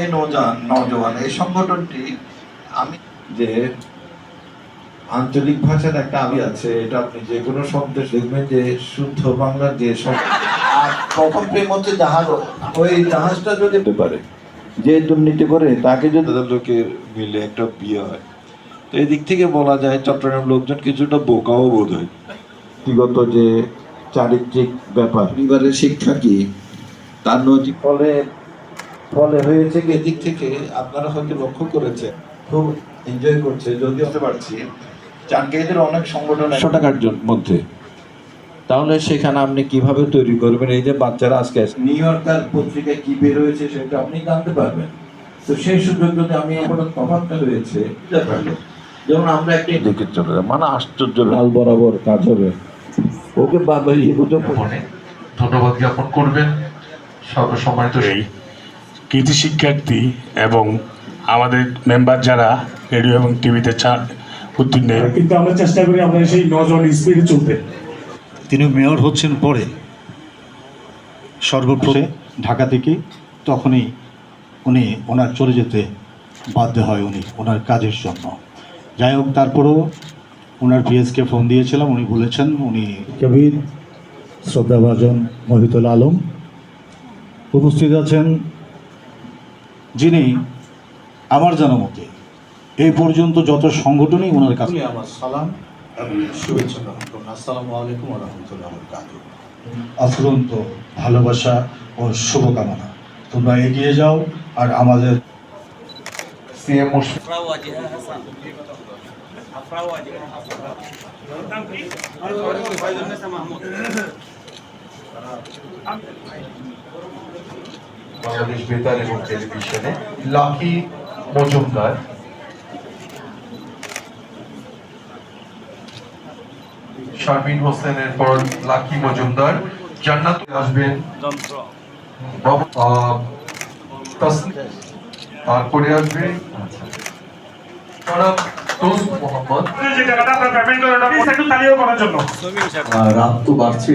এই নৌজান নওজওয়ান এই সংগঠনটি আমি যে আঞ্চলিক ভাষার একটা আমি আছে এটা আপনি যে কোনো শব্দ দেখবেন যে শুদ্ধ বাংলার যে শব্দ। আর প্রথম প্রেম হচ্ছে জাহাজ। ওই জাহাজটা যদি পারে। যে দুর্নীতি করে তাকে যদি তাদের লোকের মিলে একটা বিয়ে হয়। তো এই দিক থেকে বলা যায় চট্টগ্রাম লোকজন কিছুটা বোকাও বোধ হয় ব্যক্তিগত যে চারিত্রিক ব্যাপার। পরিবারের শিক্ষা কি? তার নৈতিক ফলে ফলে হয়েছে কি এদিক থেকে আপনারা হয়তো লক্ষ্য করেছেন খুব এনজয় করছে যদি হতে পারছি। চানকাইদের অনেক সংগঠন একশো টাকার মধ্যে। তাহলে সেখানে আপনি কীভাবে তৈরি করবেন? এই যে বাচ্চারা আজকে নিউ ইয়র্কার পত্রিকায় কি বের হয়েছে সেটা আপনি জানতে পারবেন। তো সেই সুযোগ যদি আমি এখন তফাৎটা হয়েছে বুঝতে যেমন আমরা একটা দিকে চলে যাই মানে আশ্চর্য লাল বরাবর কাজ হবে। ওকে বাবা মনে ধন্যবাদ জ্ঞাপন করবেন। সর্বসম্মানিত এই কৃতি শিক্ষার্থী এবং আমাদের মেম্বার যারা রেডিও এবং টিভিতে চা উত্তীর্ণ। কিন্তু আমরা চেষ্টা করি আমাদের সেই নজন স্পিডে চলতে। তিনি মেয়র হচ্ছেন পরে। সর্বপ্রথমে ঢাকা থেকে তখনই উনি ওনার চলে যেতে বাধ্য হয় উনি ওনার কাজের জন্য। যাই হোক তারপরেও ওনার পিএসকে ফোন দিয়েছিলাম উনি বলেছেন উনি কবির শ্রদ্ধাভাজন মহিতুল আলম উপস্থিত আছেন। যিনি আমার জানা মতে এই পর্যন্ত যত সংগঠনই ওনার কাছে আমার সালাম এবং শুভেচ্ছা গ্রহণ করুন। আসসালামু আলাইকুম রহমতুল্লাহ অফুরন্ত ভালোবাসা ও শুভকামনা। তোমরা এগিয়ে যাও আর আমাদের সিএম বাংলাদেশ বেতার এবং টেলিভিশনে লাকি মজুমদার। শারমিন হোসেনের পর লাকি মজুমদার। জান্নাত আসবেন। তারপরে আসবে জন্য। রাত তো বাড়ছে।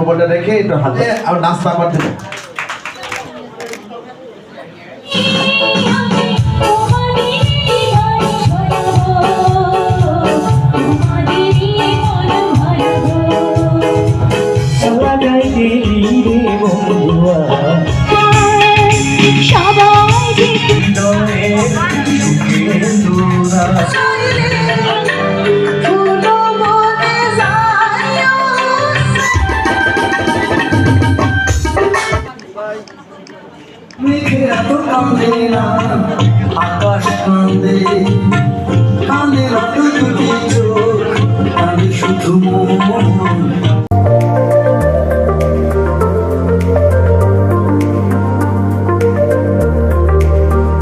প্রবলটা রেখে একটু হাতে আর নাস্তা আমার দেবে সবাই এত কান্দে না